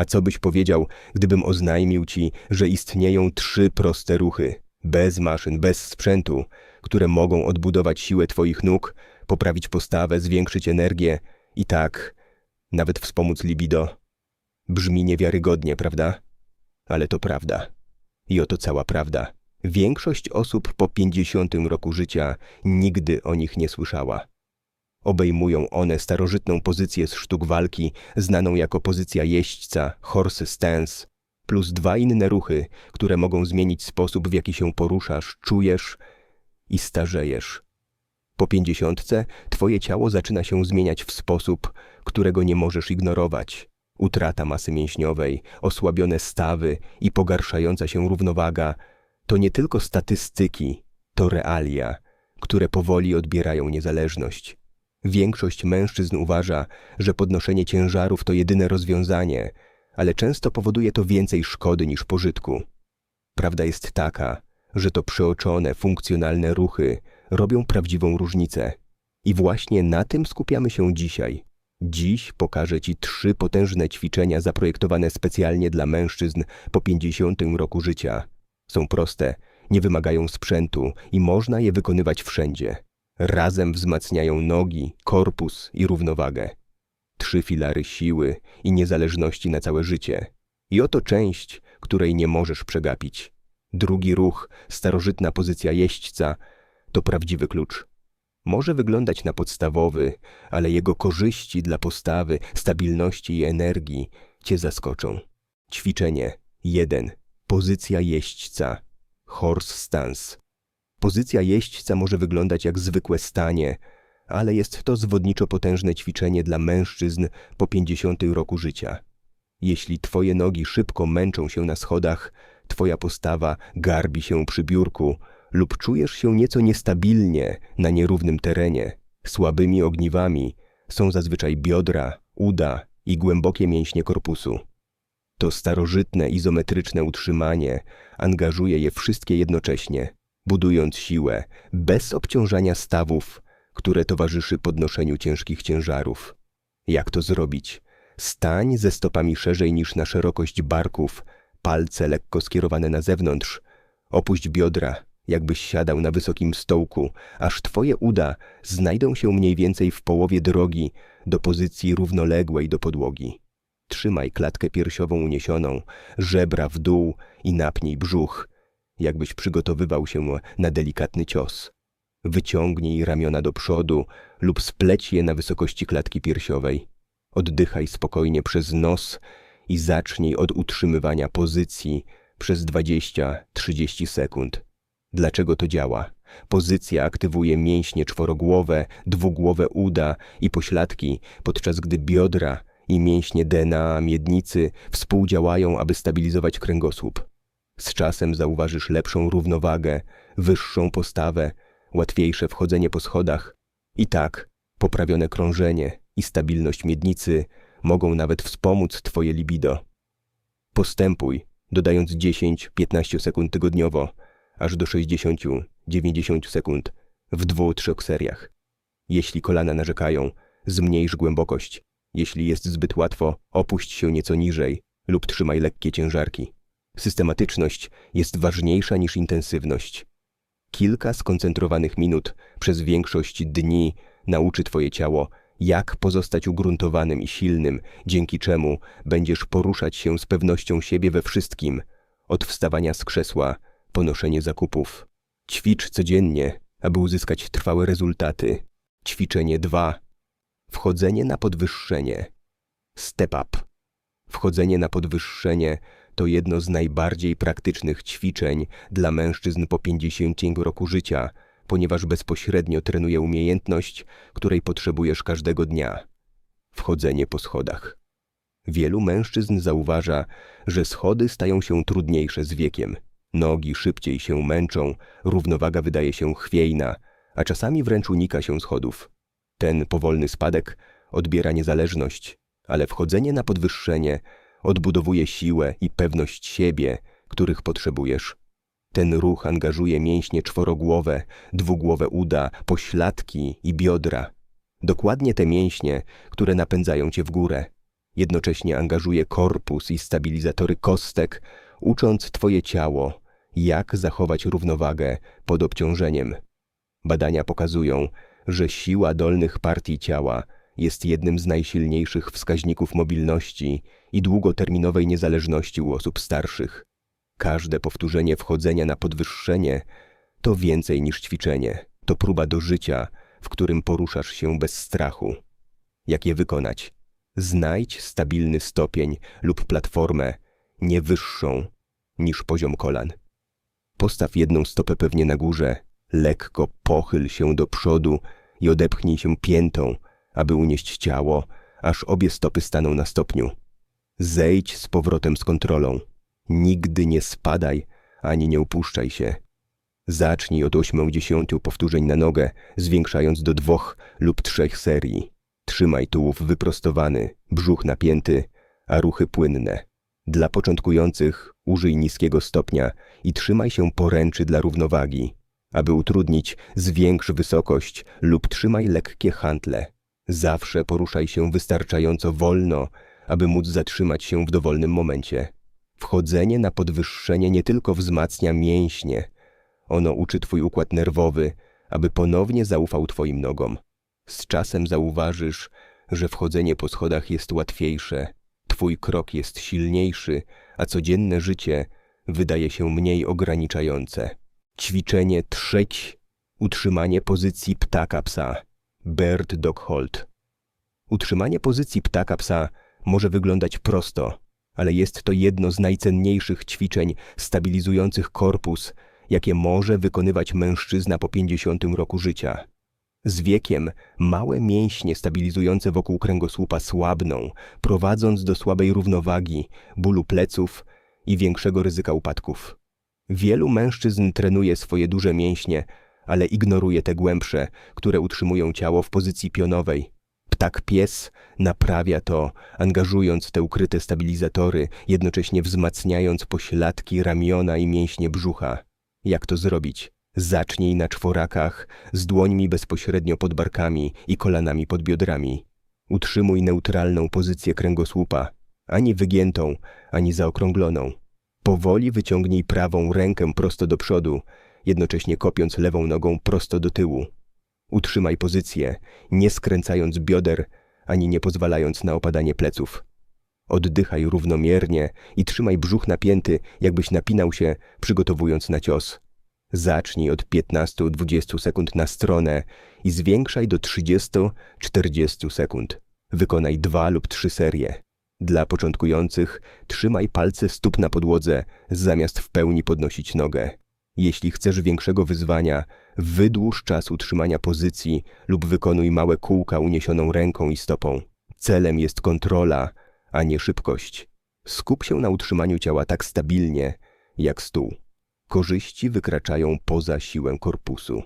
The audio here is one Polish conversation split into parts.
A co byś powiedział, gdybym oznajmił ci, że istnieją trzy proste ruchy, bez maszyn, bez sprzętu, które mogą odbudować siłę twoich nóg, poprawić postawę, zwiększyć energię i tak, nawet wspomóc libido. Brzmi niewiarygodnie, prawda? Ale to prawda. I oto cała prawda. Większość osób po 50 roku życia nigdy o nich nie słyszała. Obejmują one starożytną pozycję z sztuk walki, znaną jako pozycja jeźdźca, horse stance, plus dwa inne ruchy, które mogą zmienić sposób, w jaki się poruszasz, czujesz i starzejesz. Po pięćdziesiątce twoje ciało zaczyna się zmieniać w sposób, którego nie możesz ignorować. Utrata masy mięśniowej, osłabione stawy i pogarszająca się równowaga to nie tylko statystyki, to realia, które powoli odbierają niezależność. Większość mężczyzn uważa, że podnoszenie ciężarów to jedyne rozwiązanie, ale często powoduje to więcej szkody niż pożytku. Prawda jest taka, że to przeoczone, funkcjonalne ruchy robią prawdziwą różnicę. I właśnie na tym skupiamy się dzisiaj. Dziś pokażę Ci trzy potężne ćwiczenia zaprojektowane specjalnie dla mężczyzn po 50 roku życia. Są proste, nie wymagają sprzętu i można je wykonywać wszędzie. Razem wzmacniają nogi, korpus i równowagę. Trzy filary siły i niezależności na całe życie. I oto część, której nie możesz przegapić. Drugi ruch, starożytna pozycja jeźdźca, to prawdziwy klucz. Może wyglądać na podstawowy, ale jego korzyści dla postawy, stabilności i energii cię zaskoczą. Ćwiczenie 1. Pozycja jeźdźca. Horse stance. Pozycja jeźdźca może wyglądać jak zwykłe stanie, ale jest to zwodniczo potężne ćwiczenie dla mężczyzn po 50 roku życia. Jeśli twoje nogi szybko męczą się na schodach, twoja postawa garbi się przy biurku lub czujesz się nieco niestabilnie na nierównym terenie, słabymi ogniwami są zazwyczaj biodra, uda i głębokie mięśnie korpusu. To starożytne izometryczne utrzymanie angażuje je wszystkie jednocześnie, budując siłę bez obciążania stawów, które towarzyszy podnoszeniu ciężkich ciężarów. Jak to zrobić? Stań ze stopami szerzej niż na szerokość barków, palce lekko skierowane na zewnątrz, opuść biodra, jakbyś siadał na wysokim stołku, aż twoje uda znajdą się mniej więcej w połowie drogi do pozycji równoległej do podłogi. Trzymaj klatkę piersiową uniesioną, żebra w dół i napnij brzuch, jakbyś przygotowywał się na delikatny cios. Wyciągnij ramiona do przodu lub spleć je na wysokości klatki piersiowej. Oddychaj spokojnie przez nos i zacznij od utrzymywania pozycji przez 20-30 sekund. Dlaczego to działa? Pozycja aktywuje mięśnie czworogłowe, dwugłowe uda i pośladki, podczas gdy biodra i mięśnie DNA miednicy współdziałają, aby stabilizować kręgosłup. Z czasem zauważysz lepszą równowagę, wyższą postawę, łatwiejsze wchodzenie po schodach. I tak, poprawione krążenie i stabilność miednicy mogą nawet wspomóc Twoje libido. Postępuj, dodając 10-15 sekund tygodniowo, aż do 60-90 sekund w dwóch, trzech seriach. Jeśli kolana narzekają, zmniejsz głębokość. Jeśli jest zbyt łatwo, opuść się nieco niżej lub trzymaj lekkie ciężarki. Systematyczność jest ważniejsza niż intensywność. Kilka skoncentrowanych minut przez większość dni nauczy Twoje ciało, jak pozostać ugruntowanym i silnym, dzięki czemu będziesz poruszać się z pewnością siebie we wszystkim, od wstawania z krzesła ponoszenie zakupów. Ćwicz codziennie, aby uzyskać trwałe rezultaty. Ćwiczenie 2. Wchodzenie na podwyższenie. Step up. Wchodzenie na podwyższenie to jedno z najbardziej praktycznych ćwiczeń dla mężczyzn po 50 roku życia, ponieważ bezpośrednio trenuje umiejętność, której potrzebujesz każdego dnia. Wchodzenie po schodach. Wielu mężczyzn zauważa, że schody stają się trudniejsze z wiekiem. Nogi szybciej się męczą, równowaga wydaje się chwiejna, a czasami wręcz unika się schodów. Ten powolny spadek odbiera niezależność, ale wchodzenie na podwyższenie odbudowuje siłę i pewność siebie, których potrzebujesz. Ten ruch angażuje mięśnie czworogłowe, dwugłowe uda, pośladki i biodra. Dokładnie te mięśnie, które napędzają cię w górę. Jednocześnie angażuje korpus i stabilizatory kostek, ucząc Twoje ciało, jak zachować równowagę pod obciążeniem. Badania pokazują, że siła dolnych partii ciała jest jednym z najsilniejszych wskaźników mobilności i długoterminowej niezależności u osób starszych. Każde powtórzenie wchodzenia na podwyższenie to więcej niż ćwiczenie, to próba do życia, w którym poruszasz się bez strachu. Jak je wykonać? Znajdź stabilny stopień lub platformę nie wyższą niż poziom kolan. Postaw jedną stopę pewnie na górze, lekko pochyl się do przodu i odepchnij się piętą, aby unieść ciało, aż obie stopy staną na stopniu. Zejdź z powrotem z kontrolą. Nigdy nie spadaj, ani nie upuszczaj się. Zacznij od 80 powtórzeń na nogę, zwiększając do dwóch lub trzech serii. Trzymaj tułów wyprostowany, brzuch napięty, a ruchy płynne. Dla początkujących użyj niskiego stopnia i trzymaj się poręczy dla równowagi. Aby utrudnić, zwiększ wysokość lub trzymaj lekkie hantle. Zawsze poruszaj się wystarczająco wolno, aby móc zatrzymać się w dowolnym momencie. Wchodzenie na podwyższenie nie tylko wzmacnia mięśnie, ono uczy twój układ nerwowy, aby ponownie zaufał twoim nogom. Z czasem zauważysz, że wchodzenie po schodach jest łatwiejsze, twój krok jest silniejszy, a codzienne życie wydaje się mniej ograniczające. Ćwiczenie trzeć. Utrzymanie pozycji ptaka psa. Bird Dog Hold. Utrzymanie pozycji ptaka psa może wyglądać prosto, ale jest to jedno z najcenniejszych ćwiczeń stabilizujących korpus, jakie może wykonywać mężczyzna po 50 roku życia. Z wiekiem małe mięśnie stabilizujące wokół kręgosłupa słabną, prowadząc do słabej równowagi, bólu pleców i większego ryzyka upadków. Wielu mężczyzn trenuje swoje duże mięśnie, ale ignoruje te głębsze, które utrzymują ciało w pozycji pionowej. Ptak pies naprawia to, angażując te ukryte stabilizatory, jednocześnie wzmacniając pośladki ramiona i mięśnie brzucha. Jak to zrobić? Zacznij na czworakach, z dłońmi bezpośrednio pod barkami i kolanami pod biodrami. Utrzymuj neutralną pozycję kręgosłupa, ani wygiętą, ani zaokrągloną. Powoli wyciągnij prawą rękę prosto do przodu, jednocześnie kopiąc lewą nogą prosto do tyłu. Utrzymaj pozycję, nie skręcając bioder, ani nie pozwalając na opadanie pleców. Oddychaj równomiernie i trzymaj brzuch napięty, jakbyś napinał się, przygotowując na cios. Zacznij od 15-20 sekund na stronę i zwiększaj do 30-40 sekund. Wykonaj dwa lub trzy serie. Dla początkujących trzymaj palce stóp na podłodze, zamiast w pełni podnosić nogę. Jeśli chcesz większego wyzwania, wydłuż czas utrzymania pozycji lub wykonuj małe kółka uniesioną ręką i stopą. Celem jest kontrola, a nie szybkość. Skup się na utrzymaniu ciała tak stabilnie, jak stół. Korzyści wykraczają poza siłę korpusu.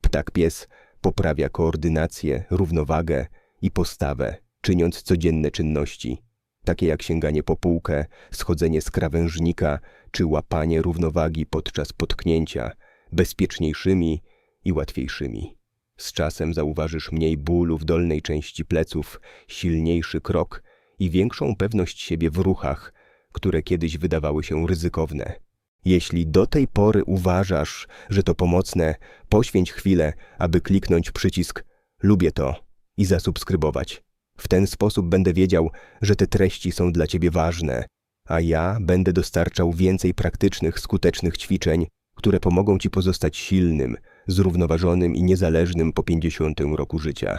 Ptak pies poprawia koordynację, równowagę i postawę, czyniąc codzienne czynności, takie jak sięganie po półkę, schodzenie z krawężnika czy łapanie równowagi podczas potknięcia, bezpieczniejszymi i łatwiejszymi. Z czasem zauważysz mniej bólu w dolnej części pleców, silniejszy krok i większą pewność siebie w ruchach, które kiedyś wydawały się ryzykowne. Jeśli do tej pory uważasz, że to pomocne, poświęć chwilę, aby kliknąć przycisk Lubię to i zasubskrybować. W ten sposób będę wiedział, że te treści są dla Ciebie ważne, a ja będę dostarczał więcej praktycznych, skutecznych ćwiczeń, które pomogą Ci pozostać silnym, zrównoważonym i niezależnym po 50 roku życia.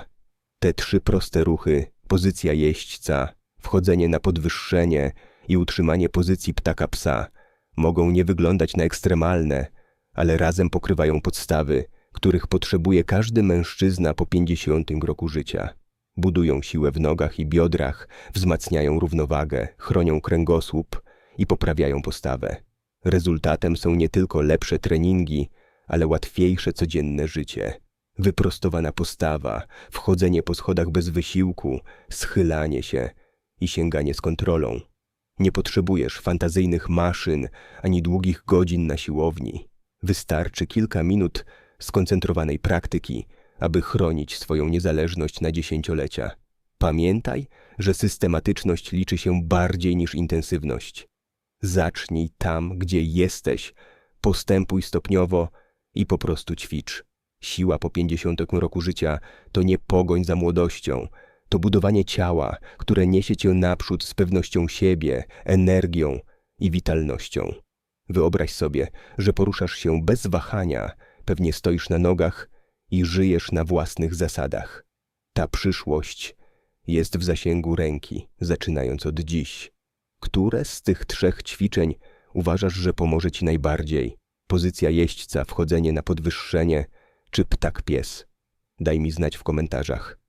Te trzy proste ruchy pozycja jeźdźca, wchodzenie na podwyższenie i utrzymanie pozycji ptaka psa mogą nie wyglądać na ekstremalne, ale razem pokrywają podstawy, których potrzebuje każdy mężczyzna po 50 roku życia. Budują siłę w nogach i biodrach, wzmacniają równowagę, chronią kręgosłup i poprawiają postawę. Rezultatem są nie tylko lepsze treningi, ale łatwiejsze codzienne życie. Wyprostowana postawa, wchodzenie po schodach bez wysiłku, schylanie się i sięganie z kontrolą. Nie potrzebujesz fantazyjnych maszyn ani długich godzin na siłowni. Wystarczy kilka minut skoncentrowanej praktyki, aby chronić swoją niezależność na dziesięciolecia. Pamiętaj, że systematyczność liczy się bardziej niż intensywność. Zacznij tam, gdzie jesteś, postępuj stopniowo i po prostu ćwicz. Siła po 50 roku życia to nie pogoń za młodością, to budowanie ciała, które niesie cię naprzód z pewnością siebie, energią i witalnością. Wyobraź sobie, że poruszasz się bez wahania, pewnie stoisz na nogach i żyjesz na własnych zasadach. Ta przyszłość jest w zasięgu ręki, zaczynając od dziś. Które z tych trzech ćwiczeń uważasz, że pomoże ci najbardziej? Pozycja jeźdźca, wchodzenie na podwyższenie czy ptak pies? Daj mi znać w komentarzach.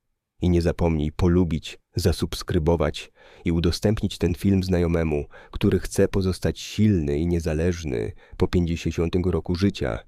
I nie zapomnij polubić, zasubskrybować i udostępnić ten film znajomemu, który chce pozostać silny i niezależny po 50 roku życia